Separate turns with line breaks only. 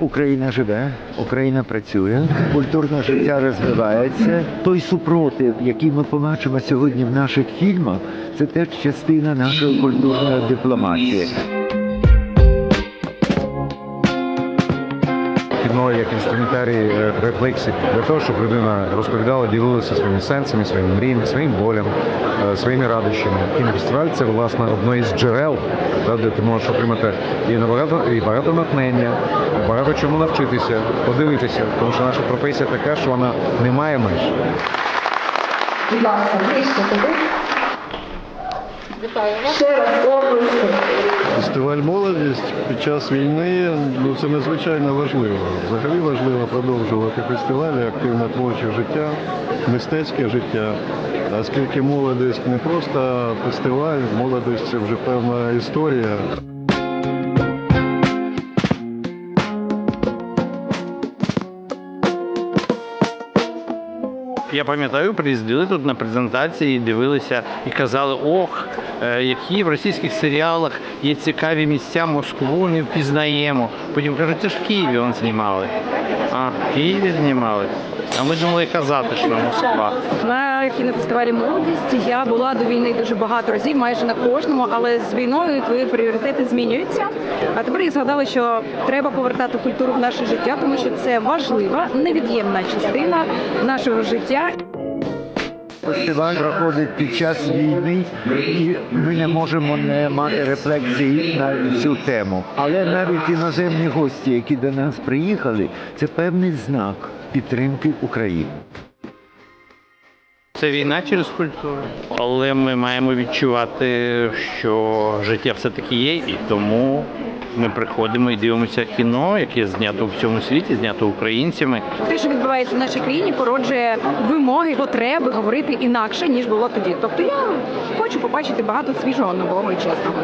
Україна живе, Україна працює, культурне життя розвивається. Той супротив, який ми побачимо сьогодні в наших фільмах, це теж частина нашої культурної дипломатії.
Як е, рефлексії для того, щоб людина розповідала, ділилася своїми сенсами, своїми мріями, своїм болем, е, своїми радощами. Кінофестиваль це власне одно із джерел, де ти можеш отримати і набагато і багато натхнення, багато чому навчитися, подивитися, тому що наша професія така, що вона не має меж.
Будь ласка, ближче туди.
Фестиваль молодість під час війни ну це надзвичайно важливо. Взагалі важливо продовжувати фестивалі, активне творче життя, мистецьке життя. Оскільки молодість не просто фестиваль, молодість це вже певна історія.
Я пам'ятаю, приїздили тут на презентації, дивилися і казали, ох, е, які в російських серіалах є цікаві місця, Москву не впізнаємо. Потім кажуть, це ж в Києві он знімали. А, в Києві знімали. А ми думали казати, що Москва.
На кінофестивалі молодість я була до війни дуже багато разів, майже на кожному, але з війною твої пріоритети змінюються. А тепер я згадала, що треба повертати культуру в наше життя, тому що це важлива, невід'ємна частина нашого життя.
Фестиваль проходить під час війни, і ми не можемо не мати рефлексії на цю тему. Але навіть іноземні гості, які до нас приїхали, це певний знак підтримки України.
Це війна через культуру. Але ми маємо відчувати, що життя все-таки є, і тому ми приходимо і дивимося кіно, яке знято в всьому світі, знято українцями.
Те, що відбувається в нашій країні, породжує вимоги, потреби говорити інакше ніж було тоді. Тобто я хочу побачити багато свіжого, нового і чесного.